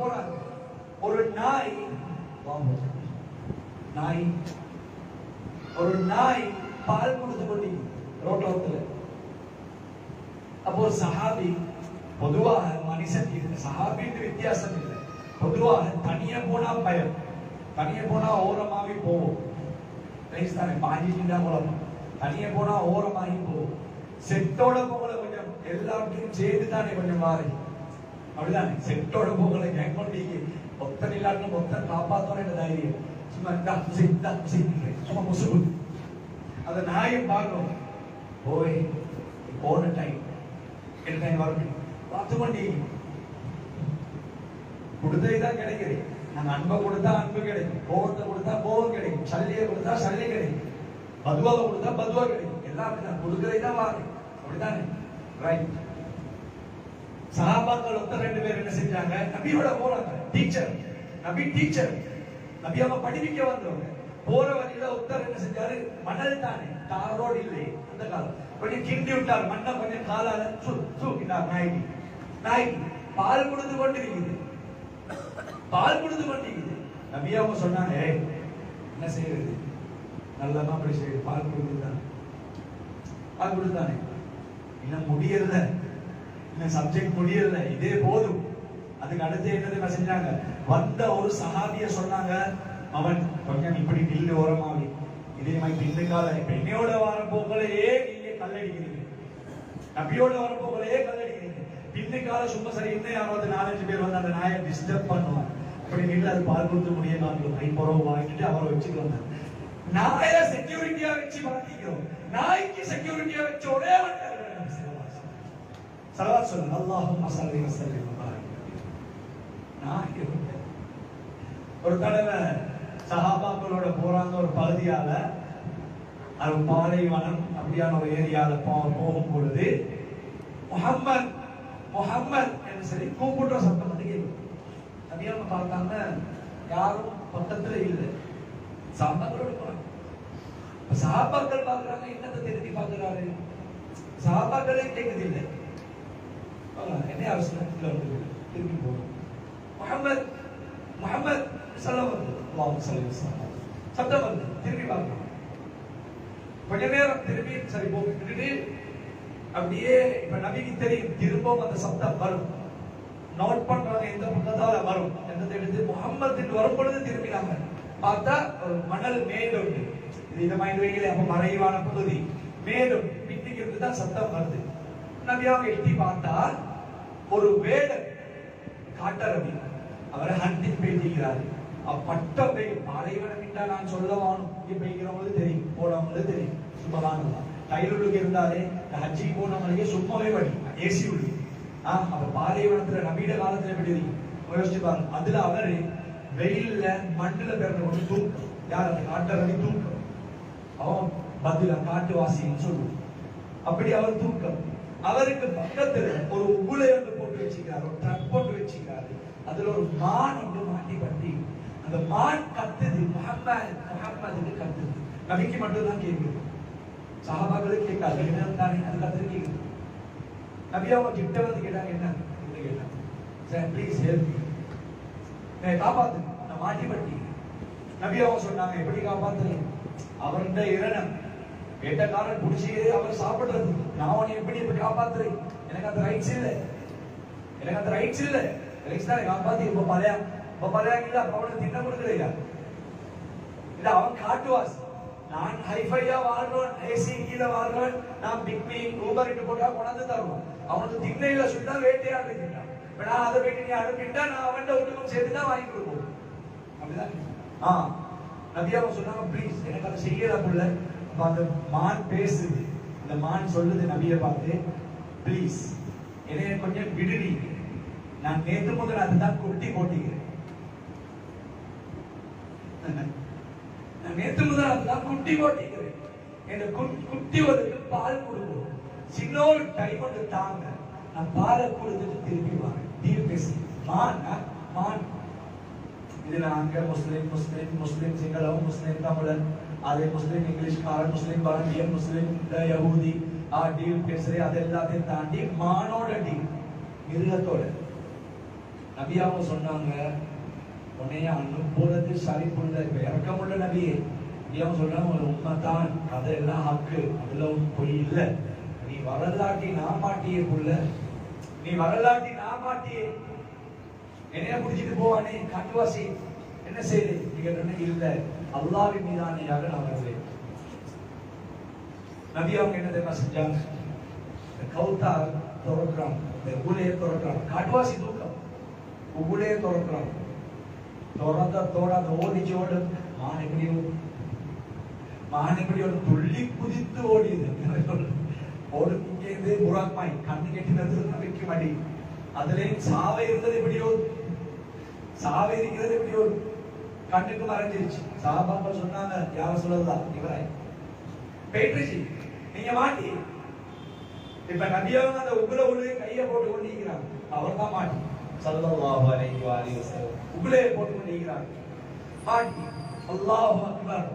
போறாங்க. ஒரு நாய் நாய். ஒரு நாய் பால் கொடுத்து கொண்டீங்க ரோட்டோரத்துல அப்போ ஒரு சஹாபி பொதுவாக மனுஷன் இது சஹாபின்னு வித்தியாசம் இல்லை. பொதுவாக தனியா போனா பயம் தனியா போனா ஓரமாவே போவோம். ரைஸ் தானே பாஞ்சிட்டு போலாம் தனியா போனா ஓரமாகி போவோம். செட்டோட போகல கொஞ்சம் எல்லாத்தையும் சேர்ந்து தானே கொஞ்சம் மாறி. அப்படிதான். செட்டோட போகல கேங் கொண்டீங்க ஒத்தன் இல்லாட்டும் ஒத்தன் காப்பாத்தோட தைரியம். சும்மா இந்தா புசி, இந்தா சும்மா முசுகு அந்த நாயை பார்க்கும் போய் போன டைம் என்ன டைம் வரணும் பார்த்து கொண்டீங்க கொடுத்தது தான் கிடைக்குது. நாங்க அன்பை கொடுத்தா அன்பு கிடைக்கும். கோபத்தை கொடுத்தா கோபம் கிடைக்கும். சல்லியை கொடுத்தா சல்லி கிடைக்கும். பதுவாவை கொடுத்தா பதுவா கிடைக்கும். எல்லாம் அப்படிதான் கொடுக்கறதை தான் வாரு அப்படிதானே ரைட் சஹாபாக்கள் ஒத்த ரெண்டு பேர் என்ன செஞ்சாங்க? நபியோட போறாங்க டீச்சர் நபி டீச்சர் நபி அவங்க படிப்பிக்க வந்தவங்க. போற வழியில ஒத்தர் என்ன செஞ்சாரு? மணல் தானே தார் ரோடு இல்லை. அந்த காலம். கொஞ்சம் கிண்டி விட்டார். மண்ணை கொஞ்சம் காலால சு சூக்கிட்டார் நாய்க்கு நாய்க்கு பால் கொடுத்து கொண்டு இருக்குது பால் கொடுத்து கொண்டு இருக்குது நபி அவங்க சொன்னாங்க என்ன செய்யறது? நல்லமா அப்படி செய்யுது பால் கொடுத்துதான் பால் கொடுத்தானே இன்னும் முடியல. சப்ஜெக்ட் முடியல. இதே போதும். அதுக்கு அடுத்து என்ன செஞ்சாங்க வந்த ஒரு சஹாபிய சொன்னாங்க அவன் கொஞ்சம் இப்படி நில்லு ஓரமாவி. இதே மாதிரி பின்னுக்கால இப்ப என்னையோட வர போகலையே நீங்க கல்லடிக்கிறீங்க. நபியோட வர போகலையே கல்லடிக்கிறீங்க. பின்னுக்கால சும்மா சரி இன்னும் யாராவது நாலஞ்சு பேர் வந்து அந்த நாயை டிஸ்டர்ப் பண்ணுவான் அப்படி நின்று அது பால் கொடுத்து முடிய நாங்கள் ஐம்பது வாங்கிட்டு அவரை வந்தார் நாய செக்யூரிட்டியா வச்சு மாத்திக்கிறோம் நாய்க்கு செக்யூரிட்டியா வச்சு ஒரே ஒரு சலவாத் சொல்லுங்க அல்லாஹும் மசாலி வஸல்லிம் நான் நாய் ஒரு தடவை சஹாபாக்களோட போறாங்க ஒரு பகுதியால அது பாலைவனம் அப்படியான ஒரு ஏரியால போகும் பொழுது முஹம்மத் முஹம்மத் என்று சொல்லி கூப்பிடுற சத்தம் வந்து கேட்கும் அப்படியே பார்த்தாங்க யாரும் பக்கத்துல இல்லை சாபாக்களோட போறாங்க சாப்பாக்கள் சஹாபாக்கள் பார்க்கறாங்க என்னத்தை திருப்பி பார்க்கறாரு சஹாபாக்களே கேட்குது இல்லை பார்க்கலாம் என்ன அவசரம் கீழே வந்து திரும்பி போகணும் முகமது முகமது சல்லம் வந்து அல்லாஹ் சல்லி வஸல்லம். சத்தம் வந்து திரும்பி பார்க்கலாம் கொஞ்ச நேரம் திரும்பி சரி போ அப்படியே இப்ப நபிக்கு தெரியும் திரும்பவும் அந்த சத்தம் வரும். நோட் பண்றாங்க எந்த பக்கத்தால வரும்? எந்த எடுத்து முகம்மது வரும் பொழுது திரும்பினாங்க. பார்த்தா ஒரு மணல் மேடு உண்டு. இது இந்த மாதிரி வைக்கல அப்ப மறைவான பகுதி. மேடும் பின்னுக்கு தான் சத்தம் வருது. நபியாக எழுதி பார்த்தா ஒரு வேடன் காட்டரவி அவரை ஹண்டி பேசுகிறார். பட்டம் பெய்யும் பாலைவனம் என்றா நான் சொல்லவானும் இங்க பெய்கிறவங்களுக்கு தெரியும் போனவங்களுக்கு தெரியும். சுபகானந்தா கையிலுக்கு இருந்தாலே இந்த ஹஜ்ஜிக்கு போனவங்களுக்கே சும்மாவே வழி ஏசி உள்ளு. ஆ அப்ப பாலைவனத்துல நவீன காலத்துல எப்படி இருக்கும் யோசிச்சு பாருங்க. அதுல அவர் வெயில்ல மண்ணுல பிறந்த ஒரு தூக்கம் யார் அந்த காட்டரவி தூக்கம் அவன் பதில காட்டுவாசின்னு சொல்லுவோம் அப்படி அவர் தூக்கம் அவருக்கு பக்கத்துல ஒரு உகுலை ஒன்று போட்டு வச்சுக்கிறார் ஒரு ட்ரக் போட்டு வச்சுக்கிறாரு அதுல ஒரு மான் ஒன்று மாட்டி பண்ணி அந்த மான் கத்துது முகம்மது முகம்மதுக்கு கத்துது. நபிக்கு மட்டும் தான் கேட்குது சஹாபாக்களுக்கு கேட்காது. என்ன தானே அது கத்துது கேட்குது நபி அவங்க கிட்ட வந்து கேட்டாங்க என்ன? என்ன கேட்டாங்க. சார் ப்ளீஸ் ஹெல்ப் மீ காப்பாத்து நான் மாட்டி பட்டி. நபி அவங்க சொன்னாங்க எப்படி காப்பாத்துறேன் அவர்கிட்ட இரணம். வேட்டக்காரன் பிடிச்சி அவர் சாப்பிடுறது. நான் அவனை எப்படி இப்ப காப்பாத்துறேன் எனக்கு அந்த ரைட்ஸ் இல்ல. எனக்கு அந்த ரைட்ஸ் இல்ல. ரைட்ஸ் தான் காப்பாத்தி. இப்ப பழைய இப்ப பழைய இல்ல அப்ப அவனுக்கு தின்ன கொடுக்கலையா? இல்ல அவன் காட்டுவாஸ் நான் ஹைஃபையா வாழ்றவன் ஏசி கீழ வாழ்றவன் நான் பிக்மி ஊபர் இட்டு போட்டா கொண்டாந்து தருவோம் அவனுக்கு திண்ணையில சுட்டா வேட்டையாடு கேட்டான் இப்ப நான் அதை போயிட்டு நீ அனுப்பிட்டா நான் அவன்கிட்ட வீட்டுக்கும் சேர்த்து தான் வாங்கி கொடுப்போம். அப்படிதான்? ஆ. நதியாவும் சொன்னாங்க ப்ளீஸ் எனக்கு அதை செய்யல புள்ள அந்த மான் பேசுது. அந்த மான் சொல்லுது நபியை பார்த்து ப்ளீஸ் என்னைய கொஞ்சம் விடுடி. நான் நேத்து முதல் அதுதான் குட்டி போட்டிக்கிறேன். நான் நேத்து முதல் அதுதான் குட்டி போட்டிக்கிறேன். எனக்கு குட்டி ஒரு பால் கொடுக்கும் சின்ன ஒரு டைம் ஒன்று தாங்க. நான் பாலை கொடுத்துட்டு திருப்பி வாங்க. டீல் பேசி மான் மான். இதுல அங்க முஸ்லிம் முஸ்லிம் முஸ்லிம் சிங்களம் முஸ்லிம் தமிழன். அதே முஸ்லிம் இங்கிலீஷ்காரன் முஸ்லிம் பாரதியன் முஸ்லீம் இந்த யகூதி ஆ பேசுறே அது எல்லாத்தையும் தாண்டி மானோட டீல் மிருகத்தோட. நபியாவும் சொன்னாங்க உன்னைய அனுப்புறது சரிப்புள்ள இப்ப இறக்கமுள்ள நபியே நபியாவும் சொல்றாங்க ஒரு உண்மைதான் அதெல்லாம் ஹக்கு அதுல ஒன்றும் பொய் இல்லை. நீ வரலாட்டி நான் மாட்டியே புள்ள. நீ வரலாட்டி நான் மாட்டியே. என்னைய பிடிச்சிட்டு போவானே? காட்டுவாசி என்ன செய்யுது நீங்க என்ன இல்ல. அல்லாவின் மீதானையாக நான் வருவேன் நபி அவங்க என்ன தெரியுமா செஞ்சாங்க இந்த கௌத்தா திறக்கிறான் இந்த உகுலையை திறக்கிறான் காட்டுவாசி தூக்கம் உகுலையை திறக்கிறான் திறந்த தோட அந்த ஓடிச்சு ஓடு மான் எப்படி ஓடும்? மான் எப்படி ஒரு துள்ளி குதித்து ஓடியது ஓடு இங்கேருந்து புறாக்மாய் கண்ணு கெட்டினது நம்பிக்கை மாட்டி கண்ணுக்கு மறைஞ்சிருச்சு. சாபாக்கள் சொன்னாங்க. யார சொல்லலாம் இவராய் போயிட்டுருச்சு. நீங்க மாட்டி. இப்ப நபியவங்க அந்த உகுல உள்ள கைய போட்டு கொண்டிருக்கிறாங்க. அவர் தான் மாட்டி. சல்லல்லாஹு அலைஹி வஸல்லம் வஸல்லம். உகுலே போட்டு கொண்டிருக்கிறாங்க. மாட்டி. அல்லாஹ் அக்பர்.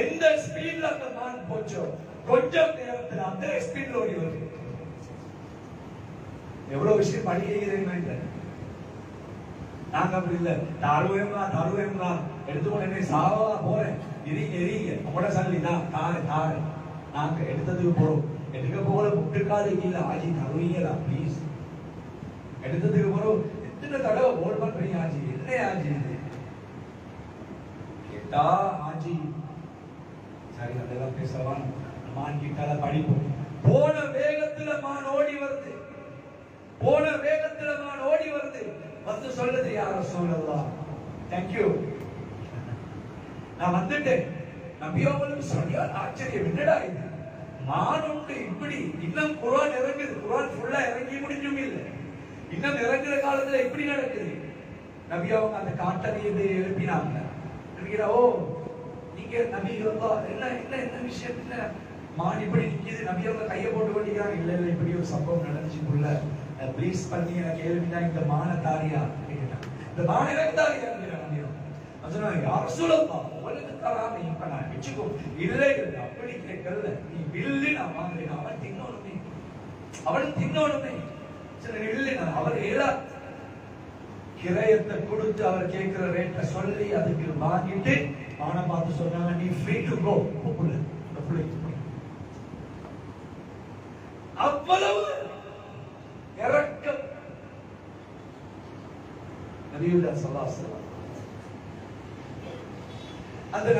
எந்த ஸ்பீட்ல அந்த மான் போச்சோ கொஞ்சம் நேரத்துல அந்த ஸ்பீட்ல ஓடி வருது. எவ்வளவு விஷயம் படிக்கிறீங்க நாங்க அப்படி இல்ல. தருவேம்மா தருவேம்மா. எடுத்துக்கொண்டு என்ன சாவா போறேன் எரிங்க எரிங்க உங்களோட சல்லி தான் தாரு தாரு. நாங்க எடுத்ததுக்கு போறோம். எடுக்க போல முட்டுக்காது இல்ல ஆஜி தருவீங்களா ப்ளீஸ் எடுத்ததுக்கு போறோம். எத்தனை தடவை போல் பண்றீங்க ஆஜி? என்ன ஆஜி இது? கேட்டா ஆஜி. சரி அதெல்லாம் பேசலாம் மான் கிட்டால படிப்போம். போன வேகத்துல மான் ஓடி வருது. போன வேகத்துல மான் ஓடி வருது. வந்து சொல்லுது யார சொல்லலாம் தேங்க்யூ நான் வந்துட்டேன். நபியோகளும் சரியான ஆச்சரியம். என்னடா இது? மானுண்டு இப்படி. இன்னும் குரான் இறங்குது. குரான் ஃபுல்லா இறங்கி முடிஞ்சும் இல்லை. இன்னும் இறங்குற காலத்துல எப்படி நடக்குது. நபி அவங்க அந்த காட்டறியது எழுப்பினாங்க. நினைக்கிறா ஓ நீங்க நபி இருந்தா என்ன என்ன என்ன விஷயம் என்ன? மான் இப்படி நிக்குது. நபி அவங்க கையை போட்டு கொண்டிருக்கிறாங்க இல்ல இல்ல இப்படி ஒரு சம்பவம் நடந்துச்சுக்குள்ள ப்ளீஸ் பண்ணி எனக்கு எழுப்பினா இந்த மான தாரியா? இந்த மான எனக்கு தாரியா? நபி அவங்க சொன்னாங்க யார் சொல்லப்பா உங்களுக்கு இப்ப நான் வச்சுக்கோ. இல்லை இல்லை அப்படி கேட்கல. நீ வில்லு நான் வாங்குறேன். அவன் தின்னோனுமே அவன் தின்னோனுமே சில இல்லை நான் அவர் ஏழா கிரயத்தை கொடுத்து அவர் கேட்கிற ரேட்டை சொல்லி அதுக்கு வாங்கிட்டு அவனை பார்த்து சொன்னாங்க நீ ஃப்ரீ டு கோ புள்ள அவ்வளவு இறக்கம். நபியுல்லா ஸல்லல்லாஹு அந்த